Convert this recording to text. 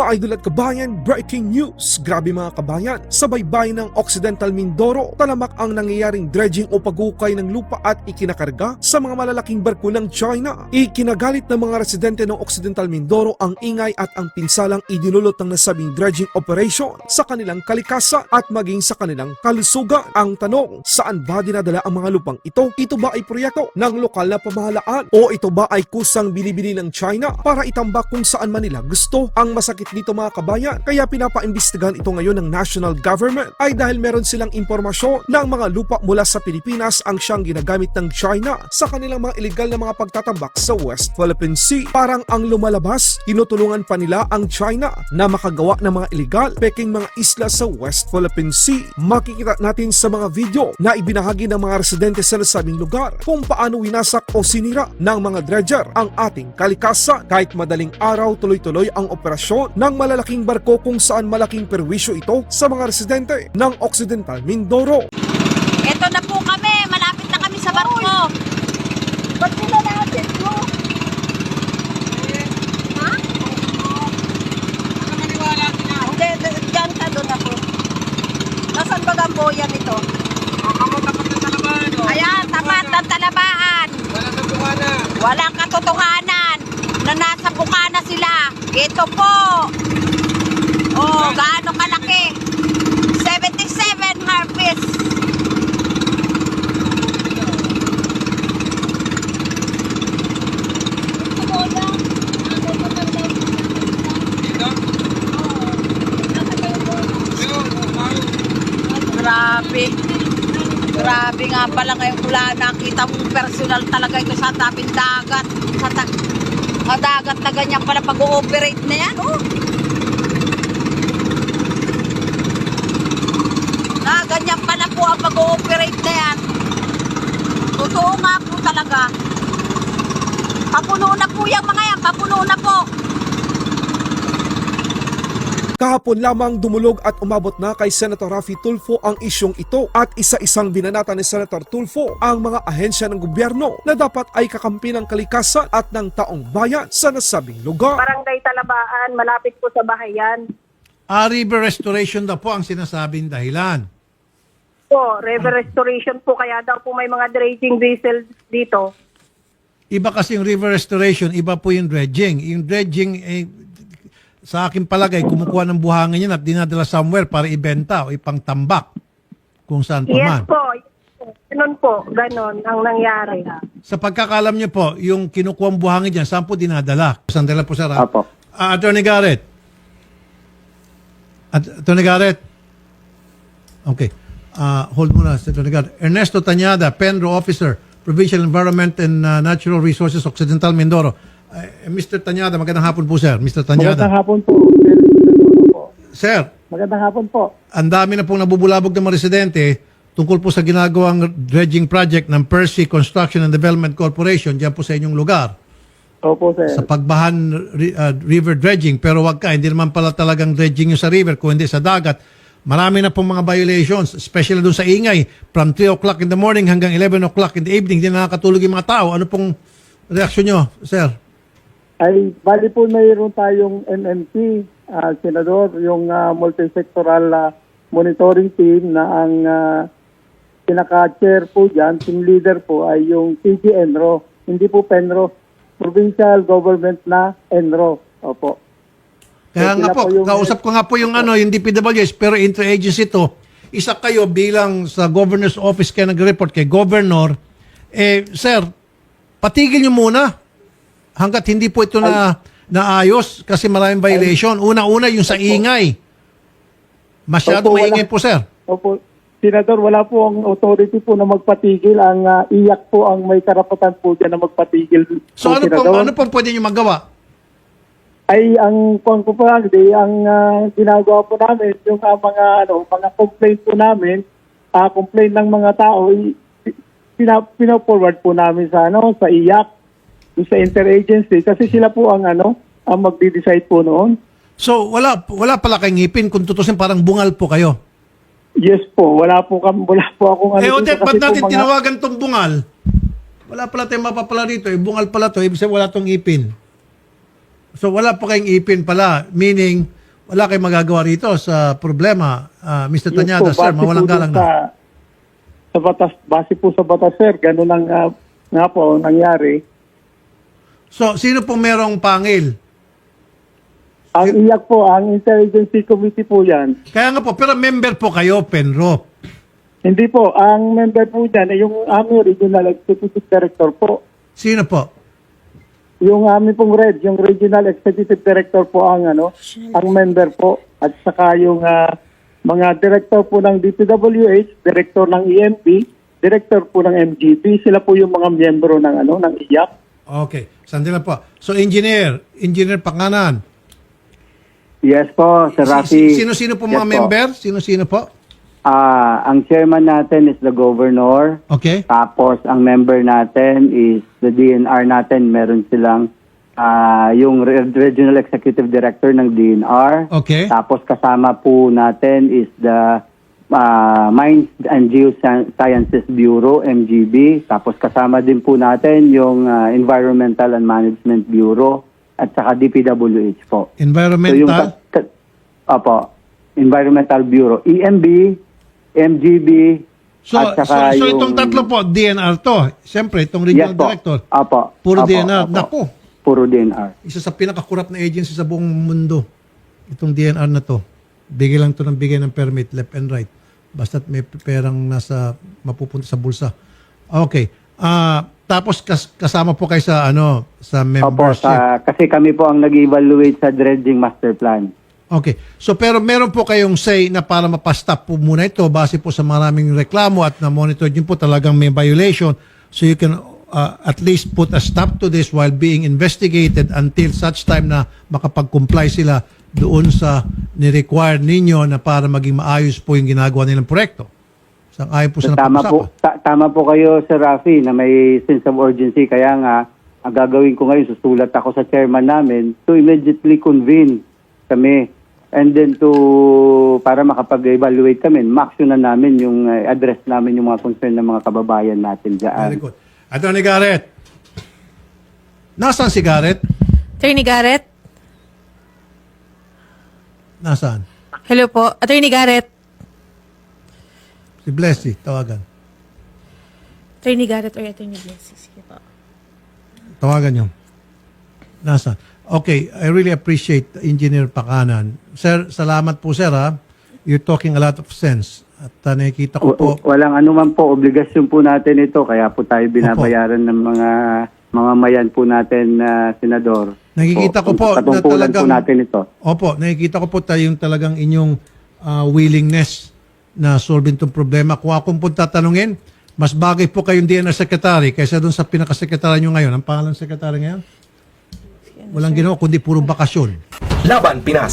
Mga idol at kabayan, breaking news! Grabe mga kabayan, sa baybayin ng Occidental Mindoro, talamak ang nangyayaring dredging o pagukay ng lupa at ikinakarga sa mga malalaking barko ng China. Ikinagalit ng mga residente ng Occidental Mindoro ang ingay at ang pinsalang idinulot ng nasabing dredging operation sa kanilang kalikasan at maging sa kanilang kalusugan. Ang tanong, saan ba dinadala ang mga lupang ito? Ito ba ay proyekto ng lokal na pamahalaan o ito ba ay kusang binibili ng China para itambak kung saan man nila gusto? Ang masakit dito mga kabayan, kaya pinapaimbestigahan ito ngayon ng national government ay dahil meron silang impormasyon ng mga lupa mula sa Pilipinas ang siyang ginagamit ng China sa kanilang mga illegal na mga pagtatambak sa West Philippine Sea. Parang ang lumalabas, tinutulungan pa nila ang China na makagawa ng mga illegal peking mga isla sa West Philippine Sea. Makikita natin sa mga video na ibinahagi ng mga residente sa nasabing lugar kung paano winasak o sinira ng mga dredger ang ating kalikasan. Kahit madaling araw, tuloy-tuloy ang operasyon ng malalaking barko kung saan malaking perwisyo ito sa mga residente ng Occidental Mindoro. Ito na po kami, malapit na kami sa barko. Ba't sila natin mo? Ha? Hindi, d- dyan ka doon ako. Nasaan ba gamboyan ito? Ayan, tapat ng talabaan. Walang katotohanan na nasa bukana sila. Ito po. Oh, gaano kalaki? 77 harvest. Grabe. Grabe nga pala ngayon wala nakita mong personal talaga ito sa tabing dagat. Sa, ta- sa dagat na ganyan pala pag-ooperate na yan, oh. Na ganyan pala po ang pag-ooperate na yan. Totoo nga po talaga. Papuno na po yung mga yan, papuno na po. Kahapon lamang dumulog at umabot na kay Senator Raffy Tulfo ang isyong ito at isa-isang binanata ni Senator Tulfo ang mga ahensya ng gobyerno na dapat ay kakampi ng kalikasan at ng taong bayan sa nasabing lugar. Barangay Talabaan, malapit po sa bahayan. Ah, river restoration daw po ang sinasabing dahilan. Po, river restoration po, kaya daw po may mga dredging vessels dito. Iba kasi yung river restoration, iba po yung dredging. Yung dredging, eh, sa akin palagay, kumukuha ng buhangin yan at dinadala somewhere para ibenta o ipangtambak kung saan pa man. Yes po, ganun po, ganun ang nangyari. Sa pagkakalam niyo po, yung kinukuha buhangin dyan, saan po dinadala? Sandala po, sir. ah. Apo. Ah, Attorney Garrett. At- Attorney Garrett. Okay. Ah, hold muna, Attorney Garrett. Ernesto Tañada, Penro Officer, Provincial Environment and ah, Natural Resources Occidental Mindoro. Eh, Mr. Tañada, magandang hapon po, sir. Mr. Magandang Tañada. hapon po. Sir, Magandang hapon po. ang dami na pong nabubulabog ng mga residente tungkol po sa ginagawang dredging project ng Percy Construction and Development Corporation diyan po sa inyong lugar. Opo, sir. sa pagbahan ri- uh, river dredging pero wag ka hindi naman pala talagang dredging yung sa river kung hindi sa dagat marami na pong mga violations especially doon sa ingay from 3 o'clock in the morning hanggang 11 o'clock in the evening hindi nakakatulog yung mga tao ano pong reaksyon nyo sir Ay, bali po mayroon tayong MMT, ah, Senador, yung ah, multisectoral ah, monitoring team na ang uh, pinaka-chair po dyan, team leader po ay yung PG Enro, hindi po Penro, provincial government na Enro. Opo. kaya So, nga sila po po yung- kausap ko nga po yung ano yung DPWS pero inter-agency to. Isa kayo bilang sa governor's office kayo nag-report kay governor. Eh sir patigil nyo muna hanggat hindi po ito na naayos kasi maraming violation. Una-una yung sa ingay. Masyado Opo, wala. maingay po, sir. Opo. Senador, wala po ang authority po na magpatigil. Ang ah, iyak po ang may karapatan po dyan na magpatigil. So po, ano Senador. pong, ano pong pwede nyo magawa? ay ang kung ko pa di ang ah, ginagawa po namin yung ah, mga ano mga complaint po namin ah complaint ng mga tao i- pina, pina-forward po namin sa ano sa yung sa interagency kasi sila po ang ano ang magde-decide po noon So wala wala pala kayong ngipin kung tutusin parang bungal po kayo. yes po wala po kam wala po akong ano eh Odette, ba't natin mga- tinawagan tong bungal? Wala pala tayong mapapala rito. Eh, bungal pala to. Ibig sabihin wala tong ngipin. So wala po kayong ipin pala, meaning wala kayong magagawa rito sa problema. Ah, Mr. Yes Tanyada, po, sir, mawalang galang na. sa, sa batas, base po sa batas, sir, ganun ang ah, nga po ang nangyari. So, sino po merong pangil? Ang iyak po, ang intelligence committee po yan. Kaya nga po, pero member po kayo, Penro. Hindi po, ang member po dyan ay yung aming regional executive director po. Sino po? Yung aming pong RED, yung regional executive director po ang ano, ang member po. At saka yung ah, mga director po ng DPWH, director ng EMP, director po ng MGP, sila po yung mga miyembro ng ano, ng IAC. Okay, sandali lang po. So, engineer, engineer Panganan. Yes po, Sir Rafi. Si- Sino-sino po mga Yes member? Sino-sino po? Ah, ang chairman natin is the governor. Okay. Tapos ang member natin is the DNR natin. Meron silang ah, yung re- regional executive director ng DNR. Okay. Tapos kasama po natin is the ah, Mines and Geosciences Bureau, MGB. Tapos kasama din po natin yung ah, Environmental and Management Bureau at saka DPWH po. So yung Environmental. ka- ka- Opo, Environmental Bureau, EMB, MGB, So, at so, saka so yung... itong tatlo po, DNR to. Siyempre, itong regional Yes po. director. Opo. Puro Opo, DNR. opo. Naku. Puro DNR. Isa sa pinakakurap na agency sa buong mundo. Itong DNR na to. Bigay lang to ng bigay ng permit, left and right. Basta't may perang nasa, mapupunta sa bulsa. Okay. Ah, tapos kas- kasama po kayo sa ano, sa Opo, membership. sa, kasi kami po ang nag-evaluate sa dredging master plan. Okay. So pero meron po kayong say na para mapastop po muna ito base po sa maraming reklamo at na-monitor din po talagang may violation. So you can uh, at least put a stop to this while being investigated until such time na makapag-comply sila doon sa ni-require ninyo na para maging maayos po yung ginagawa nilang proyekto. Sang ayon po sa tama po, ta- tama po kayo, Sir Rafi, na may sense of urgency. Kaya nga, ang gagawin ko ngayon, susulat ako sa chairman namin to immediately convene kami and then to para makapag-evaluate kami, ma-action na namin yung uh, address namin yung mga concern ng mga kababayan natin Very dyan. good. Attorney Garrett. Nasaan si Garrett? Attorney Garrett? Nasaan? Hello po. Attorney Garrett? Si Blessy, tawagan. Attorney Garrett or Attorney Blessy? Sige po. Tawagan nyo. Nasaan? Okay, I really appreciate Engineer Pakanan. Sir, salamat po sir ha. You're talking a lot of sense. At uh, nakikita ko po, walang anuman po, obligasyon po natin ito, kaya po tayo binabayaran ng mga mga mayan po natin na senador. Nakikita ko po na talagang- po natin ito. opo, nakikita ko po tayong talagang inyong uh, willingness na solve itong problema. Kung akong po tatanungin, mas bagay po kayong DNR Secretary kaysa doon sa pinakasekretary nyo ngayon. Ang pangalan ng sekretary ngayon? Walang ginawa, kundi puro bakasyon. Laban Pinas.